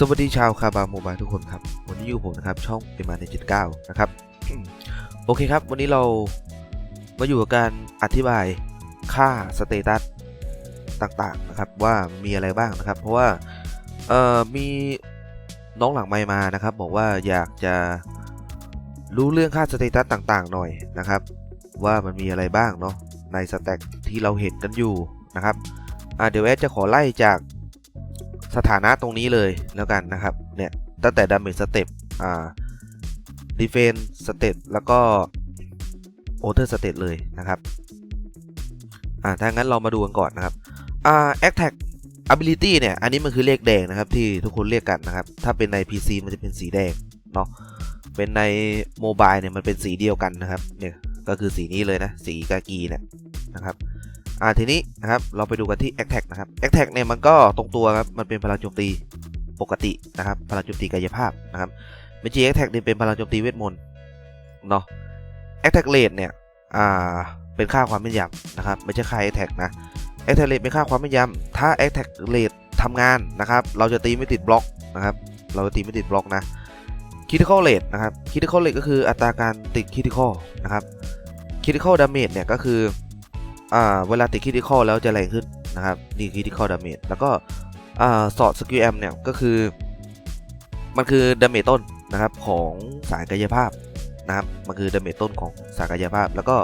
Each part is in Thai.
สวัสดีชาวคาบาโมบายทุกคนครับ วันนี้อยู่ผมนะครับ ช่องเอ็มาร์เจ็ดเก้านะครับ โอเคครับ วันนี้เรามาอยู่กับการอธิบายค่าสเตตัสต่างๆนะครับ ว่ามีอะไรบ้างนะครับ เพราะว่าเอ่อมีน้องหลังไมมานะครับ บอกว่าอยากจะรู้เรื่องค่าสเตตัสต่างๆ หน่อยนะครับ ว่ามันมีอะไรบ้างเนาะในสแต็กที่เราเห็นกันอยู่นะครับอ่าเดี๋ยวแอดจะขอไล่จาก สถานะตรงนี้เลยแล้วกันนะครับ เนี่ย ตั้งแต่ดาเมจสเต็ปอ่าดีเฟนสเต็ปแล้วก็โอเทอร์สเต็ปเลยนะครับอ่าถ้างั้นเรามาดูกันก่อนนะครับอ่าแอคแท็ก ability เนี่ย อันนี้มันคือเลขแดงนะครับ ที่ทุกคนเรียกกันนะครับ ถ้าเป็นใน PC มันจะเป็นสีแดงเนาะเป็นในโมบายเนี่ยมันเป็นสีเดียวกันนะครับ เนี่ยก็คือสีนี้เลยนะ สีกากีเนี่ยนะครับ อ่าทีนี้นะครับเราไปดูกันที่ a t t a c นะครับ a t t a c เนี่ยมันก็ตรงตัวครับมันเป็นพลังโจมตีปกตินะครับพลังโจมตีกายภาพนะครับเมจิ a t t a c เนี่ยเป็นพลังโจมตีเวทมนต์เนาะ Attack Rate เนี่ยอ่าเป็นค่าความแม่นยำนะครับไม่ใช่ค่า Attack นะ Attack Rate เป็นค่าความแม่นยำถ้า Attack Rate ทำงานนะครับเราจะตีไม่ติดบล็อกนะครับเราจะตีไม่ติดบล็อกนะ Critical Rate นะครับ Critical Rate ก็คืออัตราการติด Critical นะครับ Critical Damage เนี่ยก็คือ อ่าเวลาติด Critical แล้วจะแรงขึ้นนะครับนี่ Critical Damage แล้วก็อ่าสอด Skill M เนี่ยก็คือ มันคือ Damage ต้นนะครับของสายกายภาพนะครับมันคือ Damage ต้นของสายกายภาพ แล้วก็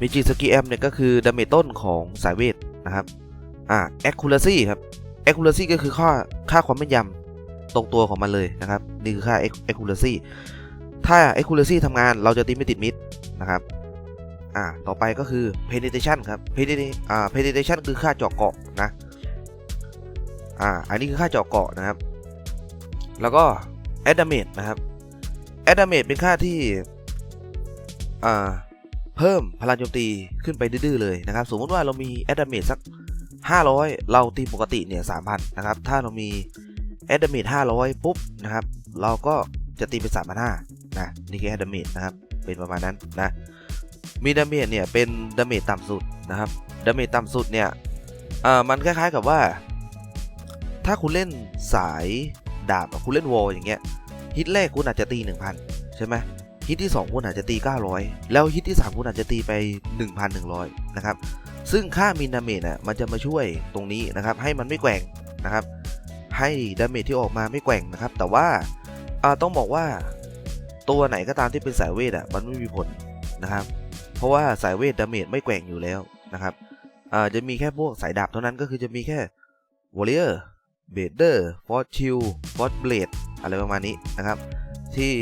Magic Skill M เนี่ยก็คือ Damage ต้นของสายเวทนะครับอ่า Accuracy ครับ Accuracy ก็คือค่าค่าความแม่นยำตรงตัวของมันเลยนะครับนี่คือค่า Accuracy ถ้า Accuracy ทำงานเราจะตีไม่ติดมิดนะครับ อ่าต่อไปก็คือ penetration ครับ penetration อ่า penetration คือค่าเจาะเกาะนะอ่าอันนี้คือค่าเจาะเกาะนะครับ แล้วก็ add damage นะครับ add damage เป็นค่าที่อ่าเพิ่มพลังโจมตีขึ้นไปดื้อเลยนะครับ สมมติว่าเรามี add damage สัก 500 เราตีปกติเนี่ย3,000 นะครับ ถ้าเรามี add damage 500 ปุ๊บนะครับ เราก็จะตีเป็น3,500นะ นี่คือ add damage นะครับ เป็นประมาณนั้นนะ มีดาเมจเนี่ยเป็นดาเมจต่ำสุดนะครับดาเมจต่ำสุดเนี่ยเอ่อมันคล้ายๆกับว่า ถ้าคุณเล่นสายดาบคุณเล่นวอลอย่างเงี้ยฮิตแรกคุณอาจจะตี 1000 ใช่ไหมฮิตที่ 2 คุณอาจจะตี 900 แล้วฮิตที่ 3 คุณอาจจะตีไป 1,100 นะครับ ซึ่งค่ามินดาเมจอะมันจะมาช่วยตรงนี้นะครับ ให้มันไม่แกว่งนะครับ ให้ดาเมจที่ออกมาไม่แกว่งนะครับ แต่ว่าอ่าต้องบอกว่าตัวไหนก็ตามที่เป็นสายเวทอะมันไม่มีผลนะครับ เพราะว่าสายเวทดาเมจไม่แกว่งอยู่แล้วนะครับอ่าจะมีแค่พวกสายดาบเท่านั้นก็คือจะมีแค่วอลเลอร์เบเดอร์ฟอร์ชิลฟอร์เบลดอะไรประมาณนี้นะครับ ที่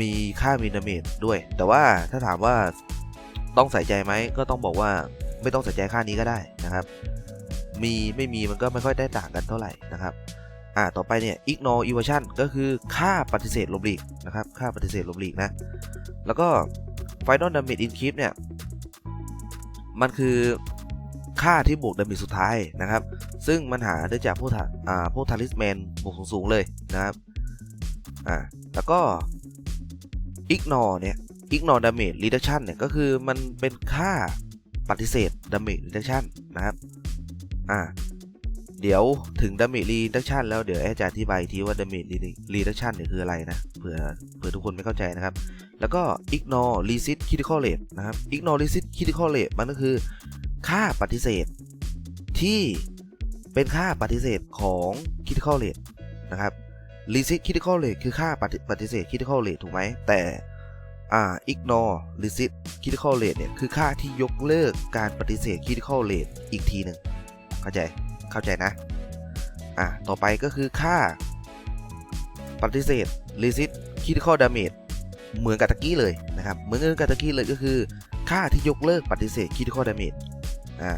มีค่ามีดาเมจด้วย แต่ว่าถ้าถามว่าต้องใส่ใจไหมก็ต้องบอกว่าไม่ต้องใส่ใจค่านี้ก็ได้นะครับ มีไม่มีมันก็ไม่ค่อยได้ต่างกันเท่าไหร่นะครับ อ่าต่อไปเนี่ย ignore evasion ก็คือค่าปฏิเสธลบหลีกนะครับค่าปฏิเสธลบหลีกนะ แล้วก็ Final Damage Increase เนี่ย มันคือค่าที่บวกดาเมจสุดท้ายนะครับ ซึ่งมันหาได้จากพวกทาอ่าพวกทาริสแมนบวกสูงๆเลยนะครับอ่าแล้วก็ Ignore เนี่ย Ignore Damage Reduction เนี่ยก็คือมันเป็นค่าปฏิเสธ Damage Reduction นะครับอ่า เดี๋ยวถึงดามิรีดักชันแล้วเดี๋ยวอาจารย์อธิบายทีว่าดามิรีรีดักชันเนี่ยคืออะไรนะเผื่อเผื่อทุกคนไม่เข้าใจนะครับ แล้วก็ ignore resist critical rate นะครับ ignore resist critical rate มันก็คือ ค่าปฏิเสธ ที่เป็นค่าปฏิเสธของ critical rate นะครับ resist critical rate คือค่าปฏิเสธ critical rate ถูกไหมแต่อ่า ignore resist critical rate เนี่ยคือค่าที่ยกเลิกการปฏิเสธ critical rate อีกทีหนึ่งเข้าใจ เข้าใจนะ อ่าต่อไปก็คือค่า ปฏิเสธ resist critical damage เหมือนกับตะกี้เลยนะครับ เหมือนกับตะกี้เลยก็คือ ค่าที่ยกเลิกปฏิเสธ critical damage อ่า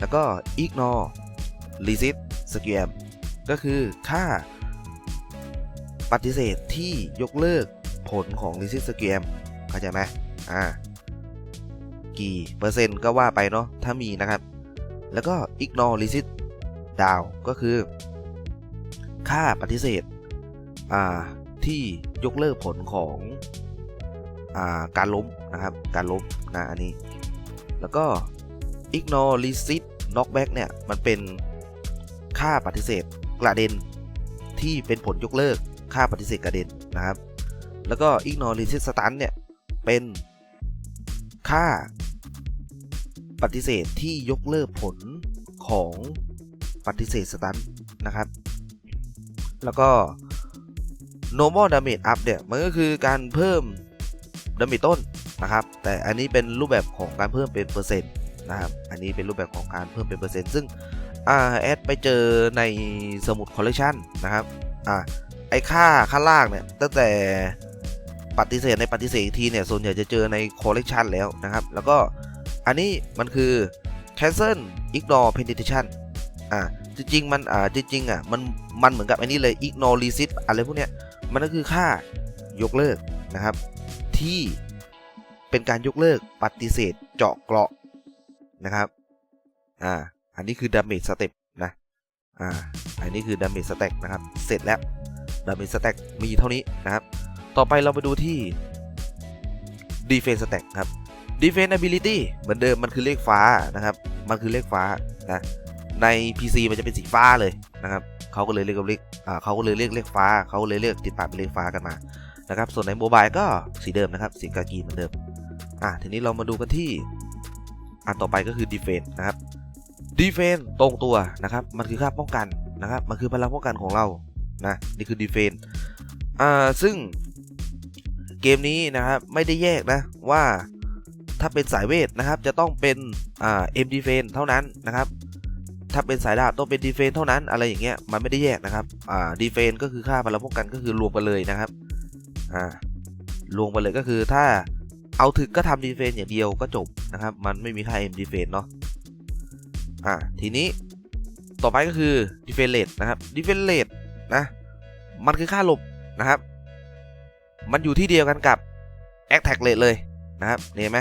แล้วก็ ignore resist scam ก็คือค่าปฏิเสธที่ยกเลิกผลของ resist scam เข้าใจไหมอ่า กี่เปอร์เซ็นต์ก็ว่าไปเนาะ ถ้ามีนะครับ แล้วก็ ignore resist down ก็คือ ค่าปฏิเสธที่ยกเลิกผลของอาการล้มนะครับ การล้มนะอันนี้ แล้วก็ ignore resist knockback เนี่ย มันเป็นค่าปฏิเสธกระเด็นที่เป็นผลยกเลิกค่าปฏิเสธกระเด็นนะครับ แล้วก็ ignore resist stun เนี่ย เป็นค่าปฏิเสธที่ยกเลิกผลของ ปฏิเสธสตันนะครับ แล้วก็ normal damage up เนี่ย มันก็คือการเพิ่ม damage ต้นนะครับ แต่อันนี้เป็นรูปแบบของการเพิ่มเป็นเปอร์เซ็นต์นะครับ อันนี้เป็นรูปแบบของการเพิ่มเป็นเปอร์เซ็นต์ซึ่งอแอดไปเจอในสมุดคอลเลกชันนะครับอ่าไอค่าค่าล่างเนี่ยตั้งแต่ปฏิเสธในปฏิเสธทีเนี่ยส่วนใหญ่จะเจอในคอลเลกชันแล้วนะครับ แล้วก็อันนี้มันคือ cancel ignore penetration อ่า จริงๆมันอ่าจริงๆอะมันมันเหมือนกับอันนี้เลย ignore resist อะไรพวกเนี้ยมันก็คือค่ายกเลิกนะครับ ที่เป็นการยกเลิกปฏิเสธเจาะเกราะนะครับอ่าอันนี้คือ damage step นะอ่าอันนี้คือ damage stack นะครับเสร็จแล้ว damage stack มีเท่านี้นะครับ ต่อไปเราไปดูที่ defense stack ครับ defense ability เหมือนเดิมมันคือเลขฟ้านะครับ มันคือเลขฟ้านะ ใน PC มันจะเป็นสีฟ้าเลยนะครับเขาก็เลยเรียกเลขอ่าเขาก็เลยเรียกเลขฟ้าเขาเลยเรียกติดปากเป็นเลขฟ้ากันมานะครับ ส่วนในโมบายก็สีเดิมนะครับ สีกากีเหมือนเดิม อะทีนี้เรามาดูกันที่อันต่อไปก็คือ defense นะครับ defense ตรงตัวนะครับ มันคือค่าป้องกันนะครับ มันคือพลังป้องกันของเรานะนี่คือ defense อ่าซึ่งเกมนี้นะครับไม่ได้แยกนะว่าถ้าเป็นสายเวทนะครับจะต้องเป็นอ่า M defense เท่านั้นนะครับ ถ้าเป็นสายดาบต้องเป็นดีเฟนเท่านั้นอะไรอย่างเงี้ยมันไม่ได้แยกนะครับอ่าดีเฟนก็คือค่าพลังป้องกันก็คือรวมกันเลยนะครับอ่ารวมไปเลยก็คือถ้าเอาถึกก็ทำดีเฟนอย่างเดียวก็จบนะครับ มันไม่มีค่า M ดีเฟนเนาะอ่าทีนี้ต่อไปก็คือดีเฟนเลทนะครับดีเฟนเลทนะมันคือค่าหลบนะครับ มันอยู่ที่เดียวกันกับ attack rate เลยนะครับเห็นไหม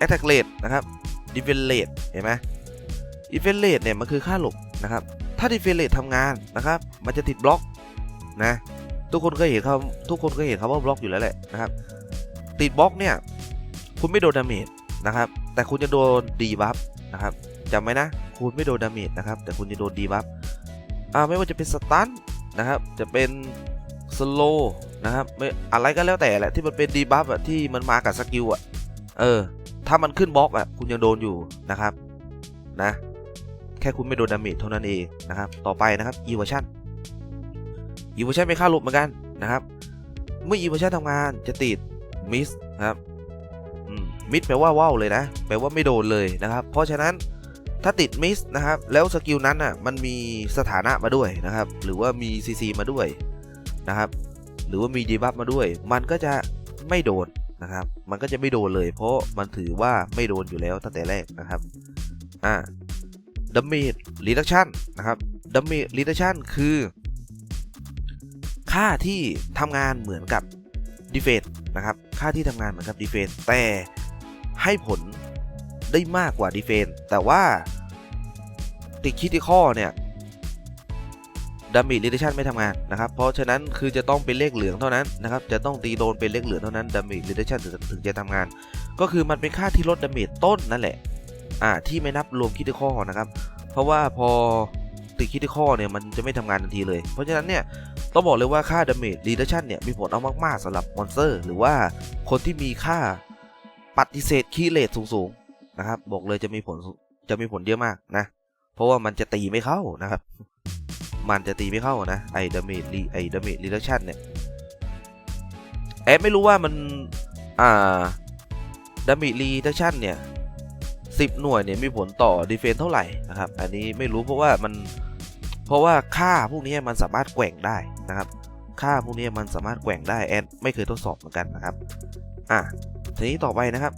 attack rate นะครับ defense rate เห็นไหม defense rate เนี่ยมันคือค่าหลบนะครับ ถ้า defense rate ทำงานนะครับ มันจะติดบล็อกนะ ทุกคนเคยเห็นคำทุกคนเคยเห็นคำว่าบล็อกอยู่แล้วแหละนะครับ ติดบล็อกเนี่ย คุณไม่โดนดาเมจนะครับ แต่คุณจะโดนดีบัฟนะครับจำไว้นะ คุณไม่โดนดาเมจนะครับ แต่คุณจะโดนดีบัฟอ่าไม่ว่าจะเป็นสตันนะครับ จะเป็นสโลนะครับไม่อะไรก็แล้วแต่แหละที่มันเป็นดีบัฟอะที่มันมากับสกิลอะเออ ถ้ามันขึ้นบล็อกอะคุณยังโดนอยู่นะครับ นะ แค่คุณไม่โดนดาเมจเท่านั้นเองนะครับ ต่อไปนะครับ e v e r s i o n e v e r s i o n เป็นค่าลบเหมือนกันนะครับ เมื่อ e v e r s i o n ทำงานจะติด miss นะครับมิดแปลว่าว่าวเลยนะ แปลว่าไม่โดนเลยนะครับ เพราะฉะนั้นถ้าติดมิสนะครับ แล้วสกิลนั้นอะมันมีสถานะมาด้วยนะครับ หรือว่ามี CC มาด้วยนะครับ หรือว่ามีดีบัฟมาด้วย มันก็จะไม่โดนนะครับ มันก็จะไม่โดนเลย เพราะมันถือว่าไม่โดนอยู่แล้วตั้งแต่แรกนะครับ อ่า ดัมเมจรีดักชันนะครับดัมเมจรีดักชันคือ ค่าที่ทำงานเหมือนกับดีเฟนนะครับ ค่าที่ทำงานเหมือนกับดีเฟนแต่ให้ผลได้มากกว่าดีเฟนแต่ว่าติดคิดที่ข้อเนี่ยดามิเรดิชันไม่ทำงานนะครับ เพราะฉะนั้นคือจะต้องเป็นเลขเหลืองเท่านั้นนะครับ จะต้องตีโดนเป็นเลขเหลืองเท่านั้นดามิเรดิชันถึงจะทำงาน ก็คือมันเป็นค่าที่ลดดาเมจต้นนั่นแหละ อ่าที่ไม่นับรวมคิดข้อนะครับ เพราะว่าพอติดคิดข้อเนี่ยมันจะไม่ทำงานทันทีเลย เพราะฉะนั้นเนี่ยต้องบอกเลยว่าค่าดาเมจรีดักชันเนี่ยมีผลเอามากๆสำหรับมอนสเตอร์ หรือว่าคนที่มีค่าปฏิเสธคีเลตสูงๆนะครับบอกเลยจะมีผลจะมีผลเยอะมากนะ เพราะว่ามันจะตีไม่เข้านะครับ มันจะตีไม่เข้านะไอ้ดาเมจรีไอ้ดาเมจรีดักชันเนี่ยแอบไม่รู้ว่ามันอ่าดาเมจรีดักชันเนี่ย สิบหน่วยเนี่ยมีผลต่อดีเฟนเท่าไหร่นะครับอันนี้ไม่รู้เพราะว่ามันเพราะว่าค่าพวกนี้มันสามารถแกว่งได้นะครับ ค่าพวกนี้มันสามารถแกว่งได้แอนไม่เคยทดสอบเหมือนกันนะครับอะทีนี้ต่อไปนะครับ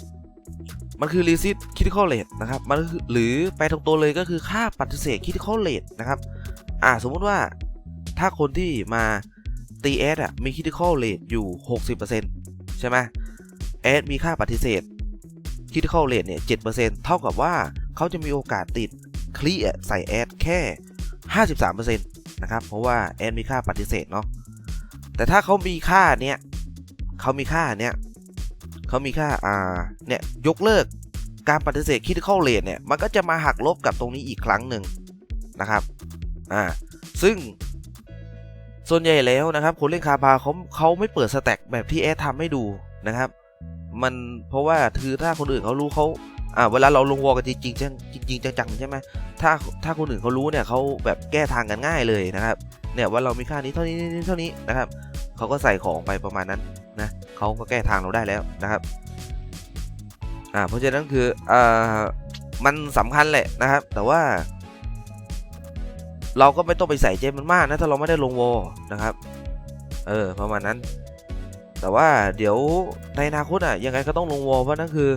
มันคือ resist critical rate นะครับมันหรือแปตรงตัวเลยก็คือค่าปฏิเสธ critical rate นะครับอะสมมุติว่าถ้าคนที่มาตีแอดอะมี critical rate อยู่ 60%ใช่ไหมแอดมีค่าปฏิเสธ critical rate เนี่ย 7%เท่ากับว่าเขาจะมีโอกาสติดคลีใส่แอดแค่ 53%นะครับ เพราะว่าแอดมีค่าปฏิเสธเนาะ แต่ถ้าเขามีค่าเนี้ยเขามีค่าเนี้ยเขามีค่า อ่า เนี่ย ยกเลิกการปฏิเสธ critical rate เนี่ย มันก็จะมาหักลบกับตรงนี้อีกครั้งหนึ่งนะครับ อ่า ซึ่งส่วนใหญ่แล้วนะครับ คนเล่นคาบาเขาเขาไม่เปิดสแต็กแบบที่แอดทำให้ดูนะครับ มันเพราะว่าคือถ้าคนอื่นเขารู้เขาอ่าเวลาเราลงวอลกันจริงๆจังจริงจังๆใช่ไหมถ้าถ้าคนอื่นเขารู้เนี่ยเขาแบบแก้ทางกันง่ายเลยนะครับ เนี่ยว่าเรามีค่านี้เท่านี้เท่านี้นะครับเขาก็ใส่ของไปประมาณนั้นนะเขาก็แก้ทางเราได้แล้วนะครับอ่าเพราะฉะนั้นคืออ่ามันสำคัญแหละนะครับ แต่ว่า เราก็ไม่ต้องไปใส่ใจมันมากนะถ้าเราไม่ได้ลงวอลนะครับ เออประมาณนั้น แต่ว่าเดี๋ยวในอนาคตอะยังไงก็ต้องลงวอลเพราะนั่นคือ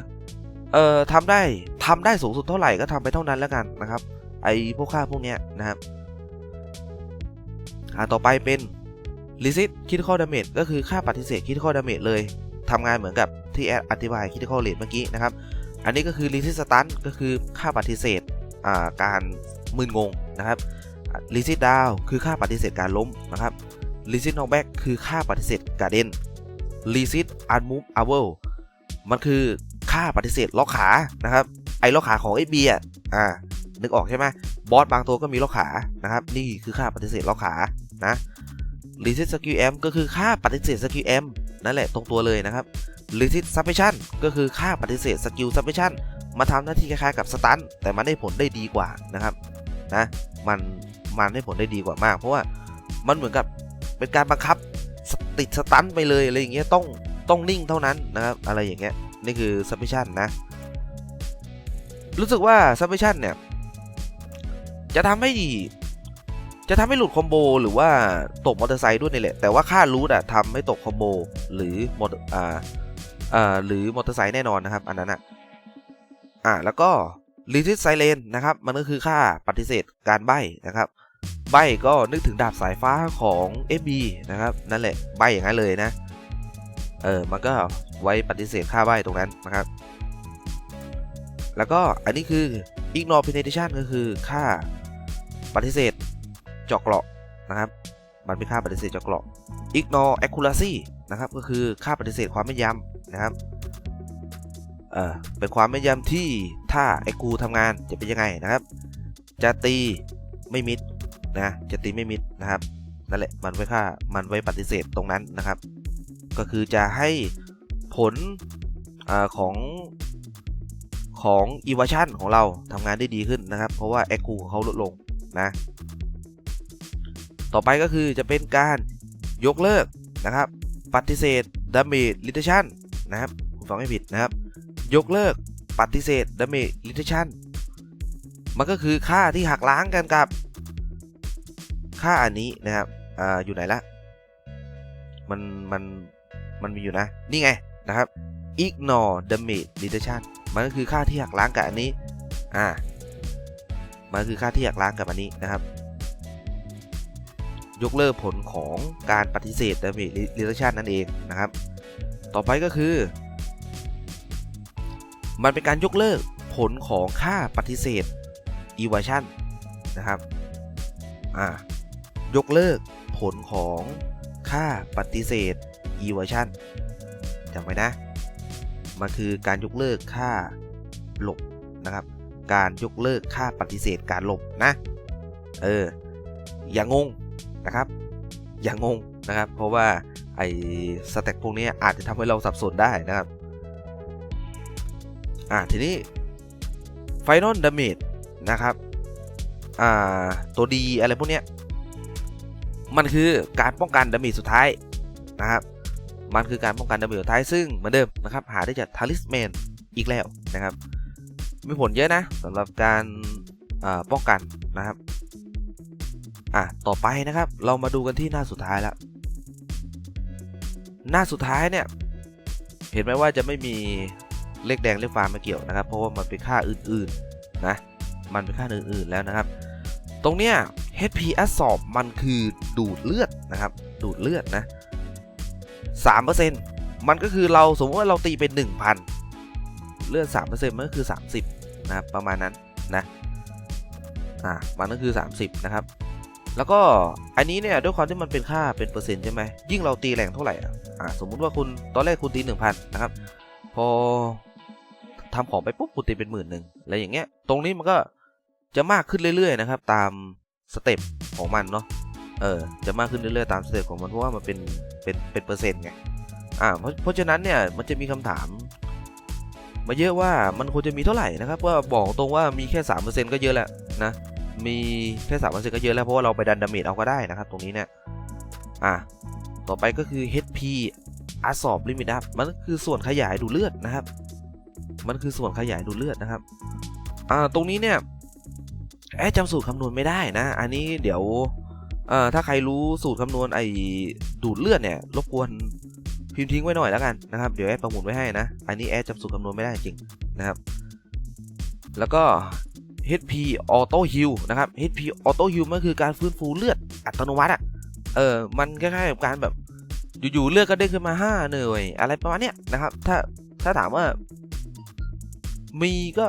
เอ่อทำได้ทำได้สูงสุดเท่าไหร่ก็ทำไปเท่านั้นแล้วกันนะครับ ไอพวกค่าพวกเนี้ยนะครับอ่าต่อไปเป็น resist critical damage ก็คือค่าปฏิเสธ critical damage เลยทำงานเหมือนกับที่แอดอธิบาย critical rate เมื่อกี้นะครับ อันนี้ก็คือ resist stun ก็คือค่าปฏิเสธอ่าการมึนงงนะครับ resist down คือค่าปฏิเสธการล้มนะครับ resist knockback คือค่าปฏิเสธการเด่น resist unmove hour มันคือค่าปฏิเสธล็อกขานะครับไอ้ล็อกขาของ FB อะอ่านึกออกใช่ไหมบอสบางตัวก็มีล็อกขานะครับ นี่คือค่าปฏิเสธล็อกขานะ resist skill m ก็คือค่าปฏิเสธ skill m นั่นแหละตรงตัวเลยนะครับ resist suppression ก็คือค่าปฏิเสธ skill suppression มาทำหน้าที่คล้ายๆกับสตันแต่มันได้ผลได้ดีกว่านะครับนะมันมันได้ผลได้ดีกว่ามาก เพราะว่ามันเหมือนกับเป็นการบังคับ ติดสตันไปเลยอะไรอย่างเงี้ยต้องต้องนิ่งเท่านั้นนะครับอะไรอย่างเงี้ยนี่คือ suppression นะ รู้สึกว่า suppression เนี่ยจะทำให้จะทำให้หลุดคอมโบหรือว่าตกมอเตอร์ไซค์ด้วยนี่แหละ แต่ว่าค่ารูทอะทำให้ตกคอมโบหรือมออ่าอ่าหรือมอเตอร์ไซค์แน่นอนนะครับ อันนั้นอะอ่าแล้วก็ resist silence นะครับ มันก็คือค่าปฏิเสธการใบ้นะครับ ใบก็นึกถึงดาบสายฟ้าของ FB นะครับ นั่นแหละใบอย่างนั้นเลยนะ เออ มันก็ไว้ปฏิเสธค่าใบตรงนั้นนะครับ แล้วก็อันนี้คือ ignore penetration ก็คือค่าปฏิเสธเจาะเกราะนะครับ มันเป็นค่าปฏิเสธเจาะเกราะ ignore accuracy นะครับ ก็คือค่าปฏิเสธความแม่นยำนะครับ เออเป็นความแม่นยำที่ถ้าไอ้กูทำงานจะเป็นยังไงนะครับ จะตีไม่มิด นะจะตีไม่มิดนะครับนั่นแหละมันไว้ค่ามันไว้ปฏิเสธตรงนั้นนะครับ ก็คือจะให้ผลอของของ evasion ของเราทำงานได้ดีขึ้นนะครับ เพราะว่า a c u ของเขาลดลงนะต่อไปก็คือจะเป็นการยกเลิกนะครับ ปฏิเสธ damage reduction นะครับผมฟังไม่ผิดนะครับ ยกเลิกปฏิเสธ damage reduction มันก็คือค่าที่หักล้างกันกับ ค่าอันนี้นะครับอ่าอยู่ไหนละมันมันมันมีอยู่นะ นี่ไงนะครับ ignore damage reduction มันก็คือค่าที่หักล้างกับอันนี้อ่ามันคือค่าที่หักล้างกับอันนี้นะครับ ยกเลิกผลของการปฏิเสธ damage reduction นั่นเองนะครับ ต่อไปก็คือ มันเป็นการยกเลิกผลของค่าปฏิเสธ evasion นะครับ อ่า ยกเลิกผลของค่าปฏิเสธ evasion จำไว้นะ มันคือการยกเลิกค่าหลบนะครับ การยกเลิกค่าปฏิเสธการหลบนะ เออ อย่างงนะครับ อย่างงงนะครับ เพราะว่าไอ้สแต็กพวกนี้อาจจะทำให้เราสับสนได้นะครับ อ่าทีนี้ Final Damage นะครับ อ่า ตัวดีอะไรพวกเนี้ย มันคือการป้องกันดาเมจสุดท้ายนะครับ มันคือการป้องกันดาเมจสุดท้ายซึ่งเหมือนเดิมนะครับหาได้จากทาริสแมนอีกแล้วนะครับมีผลเยอะนะสำหรับการป้องกันนะครับอะต่อไปนะครับเรามาดูกันที่หน้าสุดท้ายแล้ว หน้าสุดท้ายเนี่ยเห็นไหมว่าจะไม่มีเลขแดงเลขฟ้ามาเกี่ยวนะครับ เพราะว่ามันเป็นค่าอื่นๆนะมันเป็นค่าอื่นๆแล้วนะครับ ตรงเนี้ย HP Absorb มันคือดูดเลือดนะครับ ดูดเลือดนะ3%มันก็คือเราสมมติว่าเราตีเป็น 1,000 เลือด3%มันก็คือ 30 นะครับ ประมาณนั้นนะอ่ามันก็คือ 30 นะครับ แล้วก็อันนี้เนี่ยด้วยความที่มันเป็นค่าเป็นเปอร์เซ็นต์ใช่ไหมยิ่งเราตีแรงเท่าไหร่อ่าสมมุติว่าคุณตอนแรกคุณตี 1,000 นะครับ พอทำของไปปุ๊บคุณตีเป็นหมื่นหนึ่งอะไรอย่างเงี้ย ตรงนี้มันก็จะมากขึ้นเรื่อยๆนะครับ ตาม สเต็ปของมันเนาะเออจะมากขึ้นเรื่อยๆตามสเต็ปของมันเพราะว่ามันเป็นเป็นเป็นเปอร์เซ็นต์ไงอ่าเพราะเพราะฉะนั้นเนี่ยมันจะมีคำถาม มาเยอะว่ามันควรจะมีเท่าไหร่นะครับว่าบอกตรงว่ามีแค่สามเปอร์เซ็นต์ก็เยอะแล้วนะมีแค่สามเปอร์เซ็นต์ก็เยอะแล้วเพราะว่าเราไปดันดาเมจเอาก็ได้นะครับ ตรงนี้เนี่ยอ่าต่อไปก็คือ HP อาสอบลิมิตอัพมันก็คือส่วนขยายดูเลือดนะครับ มันคือส่วนขยายดูเลือดนะครับอ่าตรงนี้เนี่ย แอดจำสูตรคำนวณไม่ได้นะ อันนี้เดี๋ยวเอ่อถ้าใครรู้สูตรคำนวณไอ้ดูดเลือดเนี่ยรบกวนพิมพ์ทิ้งไว้หน่อยแล้วกันนะครับ เดี๋ยวแอดประมูลไว้ให้นะ อันนี้แอดจำสูตรคำนวณไม่ได้จริงนะครับ แล้วก็ HP Auto Heal นะครับ HP Auto Heal มันคือการฟื้นฟูเลือดอัตโนมัติอะ เออ มันคล้ายๆกับการแบบอยู่ๆเลือดก็เด้งขึ้นมาห้าหน่วยอะไรประมาณเนี้ยนะครับ ถ้าถ้าถามว่ามีก็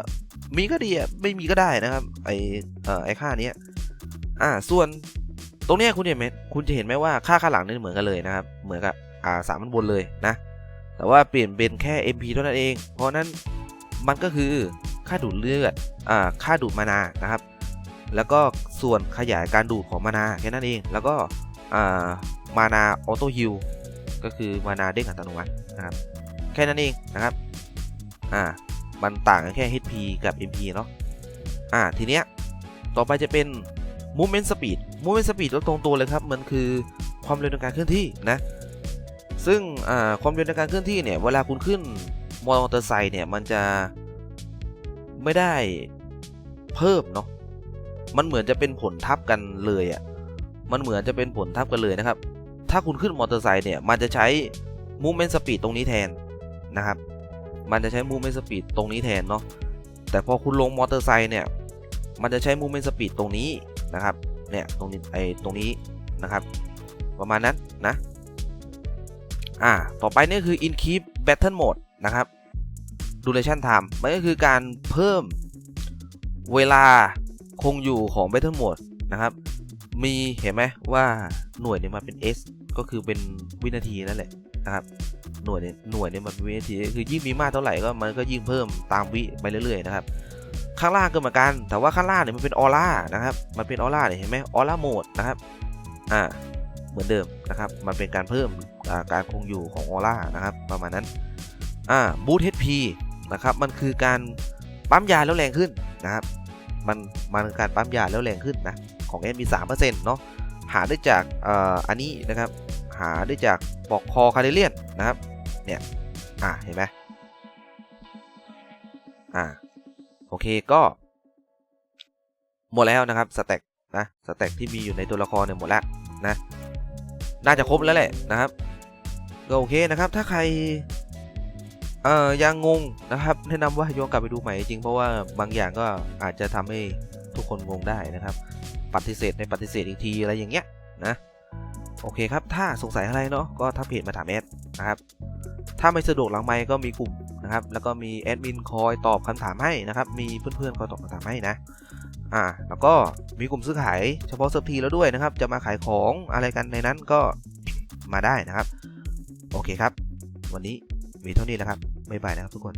มีก็ดีอะไม่มีก็ได้นะครับ ไอเอ่อไอค่านี้อ่าส่วนตรงนี้คุณเห็นไหมคุณจะเห็นไหมว่าค่าข้างหลังนี่เหมือนกันเลยนะครับ เหมือนกับอ่าสามมันบนเลยนะ แต่ว่าเปลี่ยนเป็นแค่ MP เท่านั้นเอง เพราะนั้นมันก็คือค่าดูดเลือดอ่าค่าดูดมานานะครับ แล้วก็ส่วนขยายการดูดของมานาแค่นั้นเอง แล้วก็อ่ามานาออโต้ฮิลก็คือมานาเด้งอัตโนมัตินะครับ แค่นั้นเองนะครับ อ่า มันต่างกันแค่ HP กับ MP เนาะอ่าทีเนี้ยต่อไปจะเป็น Movement Speed Movement Speed ลดตรงตัวเลยครับ มันคือความเร็วในการเคลื่อนที่นะ ซึ่งอ่าความเร็วในการเคลื่อนที่เนี่ย เวลาคุณขึ้นมอเตอร์ไซค์เนี่ย มันจะไม่ได้เพิ่มเนาะ มันเหมือนจะเป็นผลทับกันเลยอะ่ะ มันเหมือนจะเป็นผลทับกันเลยนะครับ ถ้าคุณขึ้นมอเตอร์ไซค์เนี่ย มันจะใช้ Movement Speed ตรงนี้แทนนะครับ มันจะใช้ movement speed ตรงนี้แทนเนาะแต่พอคุณลงมอเตอร์ไซค์เนี่ยมันจะใช้ movement speed ตรงนี้นะครับเนี่ยตรงนี้ไอตรงนี้นะครับ ประมาณนั้นนะอ่าต่อไปนี่คือ increase battle mode นะครับ duration time มันก็คือการเพิ่มเวลาคงอยู่ของ battle mode นะครับ มีเห็นไหมว่าหน่วยเนี่ยมาเป็น s ก็คือเป็นวินาทีนั่นแหละนะครับ หน่วยเนี่ยหน่วยเนี่ยมันเป็นวินาทีคือยิ่งมีมากเท่าไหร่ก็มันก็ยิ่งเพิ่มตามวิไปเรื่อยๆนะครับข้างล่างก็เหมือนกัน แต่ว่าข้างล่างเนี่ยมันเป็นออร่านะครับมันเป็นออร่าเนี่ยเห็นไหมออร่าโหมดนะครับอ่าเหมือนเดิมนะครับมันเป็นการเพิ่มการคงอยู่ของออร่านะครับประมาณนั้นอ่าบูท HP นะครับมันคือการปั๊มยาแล้วแรงขึ้นนะครับมันมันการปั๊มยาแล้วแรงขึ้นนะของเอ็นมี3%เปอร์เซ็นต์เนาะหาได้จากอ่ออันนี้นะครับหาได้จากปอกคอคาเดเลียนนะครับ เนี่ย อ่าเห็นไหมอ่าโอเคก็ หมดแล้วนะครับสแต็กนะสแต็กที่มีอยู่ในตัวละครเนี่ยหมดแล้วนะ น่าจะครบแล้วแหละนะครับก็โอเคนะครับ ถ้าใครเอ่อยังงงนะครับ แนะนำว่าย้อนกลับไปดูใหม่จริงเพราะว่าบางอย่างก็อาจจะทำให้ทุกคนงงได้นะครับ ปฏิเสธในปฏิเสธอีกทีอะไรอย่างเงี้ยนะ โอเคครับ ถ้าสงสัยอะไรเนาะก็ทักเพจมาถามแอดนะครับ ถ้าไม่สะดวกหลังไมค์ก็มีกลุ่มนะครับ แล้วก็มีแอดมินคอยตอบคำถามให้นะครับ มีเพื่อนๆคอยตอบคำถามให้นะ อ่า แล้วก็มีกลุ่มซื้อขายเฉพาะเซิร์ฟทีแล้วด้วยนะครับ จะมาขายของอะไรกันในนั้นก็มาได้นะครับ โอเคครับ วันนี้มีเท่านี้แล้วครับ บ๊ายบายนะครับทุกคน